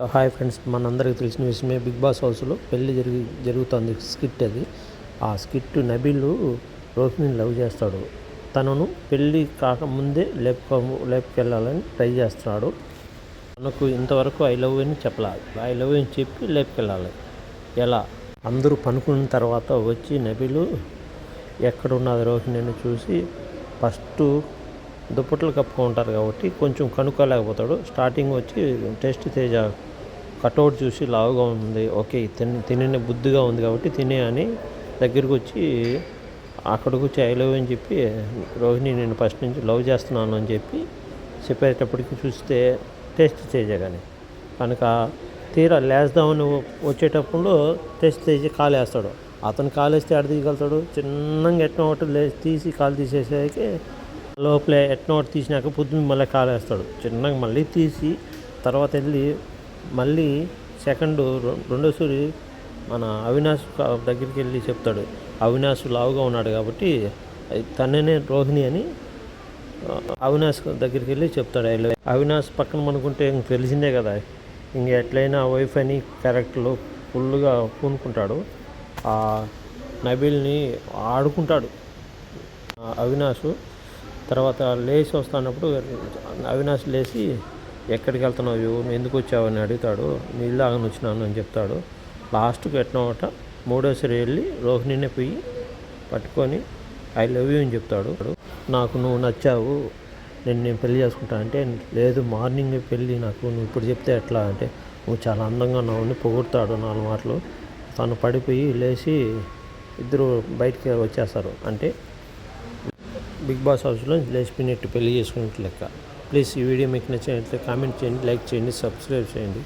Hi friends మనందరికీ తెలిసిన విషయమే బిగ్ బాస్ హౌస్లో పెళ్ళి జరిగి జరుగుతుంది స్కిట్ అది. ఆ స్కిట్ నబీలు రోహిణిని లవ్ చేస్తాడు. తనను పెళ్ళి కాకముందే లేపుకో లేపుకెళ్ళాలని ట్రై చేస్తున్నాడు. తనకు ఇంతవరకు ఐ లవ్ అని చెప్పాలి. ఐ లవ్ అని చెప్పి లేపుకెళ్ళాలి. ఎలా? అందరూ పనుకున్న తర్వాత వచ్చి నబీలు ఎక్కడున్నది రోహిణి అని చూసి ఫస్ట్ దుప్పట్లు కప్పుకుంటారు కాబట్టి కొంచెం కనుక్కోలేకపోతాడు. స్టార్టింగ్ వచ్చి టెస్ట్ తేజ కటౌట్ చూసి లావుగా ఉంది. ఓకే తిని తినే బుద్ధిగా ఉంది కాబట్టి తినే అని దగ్గరికి వచ్చి అక్కడికి వచ్చి ఐ లవ్ అని చెప్పి రోహిణి నేను ఫస్ట్ నుంచి లవ్ చేస్తున్నాను అని చెప్పి చెప్పేటప్పటికి చూస్తే టెస్ట్ తేజ కానీ కనుక తీరా లేస్తామని వచ్చేటప్పుడు టెస్ట్ తేజ కాలు వేస్తాడు అతను కాలు వేస్తే ఆడ తీయగలుగుతాడు? చిన్నగా ఎట్నో ఒకటి లే తీసి కాలు తీసేసరికి లోపలే ఎట్నోట్ తీసినాక పొద్దున్న మళ్ళీ కాలేస్తాడు. చిన్నగా మళ్ళీ తీసి తర్వాత వెళ్ళి మళ్ళీ సెకండ్ రెండోసారి మన అవినాష్ దగ్గరికి వెళ్ళి చెప్తాడు. అవినాష్ లావుగా ఉన్నాడు కాబట్టి అది తననే రోహిణి అని అవినాష్ దగ్గరికి వెళ్ళి చెప్తాడు. అవినాష్ పక్కన మనకుంటే ఇంక తెలిసిందే కదా. ఇంక ఎట్లయినా వైఫ్ అని క్యారెక్టర్లో ఫుల్గా పూనుకుంటాడు. ఆ నబీల్ని ఆడుకుంటాడు. అవినాష్ తర్వాత లేచి వస్తున్నప్పుడు అవినాష్ లేచి ఎక్కడికి వెళ్తున్నావు ఎందుకు వచ్చావు? అని అడుగుతాడు. నీళ్ళు వచ్చినాను అని చెప్తాడు. లాస్ట్కి ఎట్టినమాట మూడోసారి వెళ్ళి రోహిణిని పోయి పట్టుకొని ఐ లవ్ యూ అని చెప్తాడు. నాకు నువ్వు నచ్చావు నేను నేను పెళ్ళి చేసుకుంటా అంటే లేదు మార్నింగ్ పెళ్ళి నాకు నువ్వు ఇప్పుడు చెప్తే ఎట్లా? అంటే నువ్వు చాలా అందంగా ఉన్నావు పొగుడతాడు నాలుగు మాటలు. తను పడిపోయి లేచి ఇద్దరు బయటికి వచ్చేస్తారు. అంటే బిగ్ బాస్ హౌస్లో లేచిపోయినట్టు పెళ్ళి చేసుకున్నట్టు లెక్క. ప్లీజ్ ఈ వీడియో మీకు నచ్చినట్లయితే కామెంట్ చేయండి లైక్ చేయండి సబ్స్క్రైబ్ చేయండి.